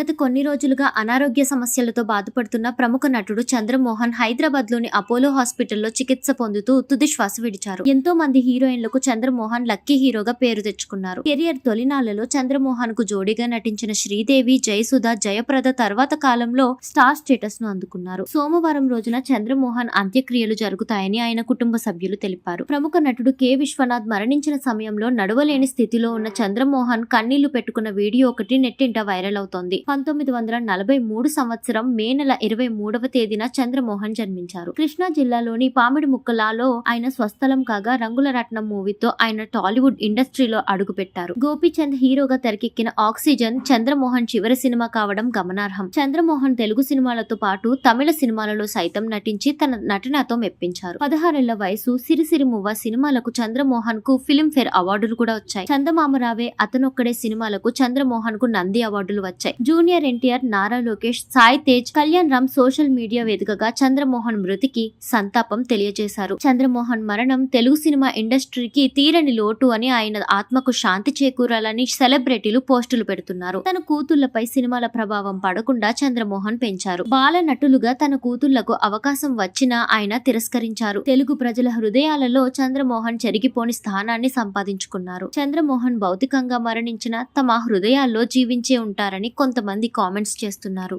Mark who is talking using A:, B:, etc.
A: గత కొన్ని రోజులుగా అనారోగ్య సమస్యలతో బాధపడుతున్న ప్రముఖ నటుడు చంద్రమోహన్ హైదరాబాద్లోని అపోలో హాస్పిటల్లో చికిత్స పొందుతూ తుది శ్వాస విడిచారు. ఎంతో మంది హీరోయిన్లకు చంద్రమోహన్ లక్కీ హీరోగా పేరు తెచ్చుకున్నారు. కెరియర్ తొలినాళ్ళలో చంద్రమోహన్కు జోడీగా నటించిన శ్రీదేవి జయసుధ జయప్రద తర్వాత కాలంలో స్టార్ స్టేటస్ను అందుకున్నారు. సోమవారం రోజున చంద్రమోహన్ అంత్యక్రియలు జరుగుతాయని ఆయన కుటుంబ సభ్యులు తెలిపారు. ప్రముఖ నటుడు కె. విశ్వనాథ్ మరణించిన సమయంలో నడవలేని స్థితిలో ఉన్న చంద్రమోహన్ కన్నీళ్ళు పెట్టుకున్న వీడియో ఒకటి నెట్టింట వైరల్ అవుతోంది. పంతొమ్మిది వందల నలభై మూడు సంవత్సరం మే నెల ఇరవై మూడవ తేదీన చంద్రమోహన్ జన్మించారు. కృష్ణా జిల్లాలోని పామిడి ముక్కలాలో ఆయన స్వస్థలం కాగా రంగుల రత్నం మూవీతో ఆయన టాలీవుడ్ ఇండస్ట్రీలో అడుగుపెట్టారు. గోపీచంద్ హీరోగా తెరకెక్కిన ఆక్సిజన్ చంద్రమోహన్ చివరి సినిమా కావడం గమనార్హం. చంద్రమోహన్ తెలుగు సినిమాలతో పాటు తమిళ సినిమాలలో సైతం నటించి తన నటనతో మెప్పించారు. పదహారేళ్ళ వయసు సిరిసిరి మువ్వ సినిమాలకు చంద్రమోహన్కు ఫిల్మ్ఫేర్ అవార్డులు కూడా వచ్చాయి. చందమామరావే అతనొక్కడే సినిమాలకు చంద్రమోహన్కు నంది అవార్డులు వచ్చాయి. Junior NTR Nara Lokesh Sai Tej Kalyan Ram social media వేదికగా చంద్రమోహన్ మృతికి సంతాపం తెలియజేశారు. చంద్రమోహన్ మరణం తెలుగు సినిమా ఇండస్ట్రీకి తీరని లోటు అని ఆయన ఆత్మకు శాంతి చేకూరాలని సెలబ్రిటీలు పోస్టులు పెడుతున్నారు. తన కూతుళ్ళపై సినిమాల ప్రభావం పడకుండా చంద్రమోహన్ పెంచారు. బాల నటులుగా తన కూతుళ్ళకు అవకాశం వచ్చినా ఆయన తిరస్కరించారు. తెలుగు ప్రజల హృదయాలలో చంద్రమోహన్ చెరిగిపోని స్థానాన్ని సంపాదించుకున్నారు. చంద్రమోహన్ భౌతికంగా మరణించిన తమ హృదయాల్లో జీవించే ఉంటారని కొంత కొంతమంది కామెంట్స్ చేస్తున్నారు.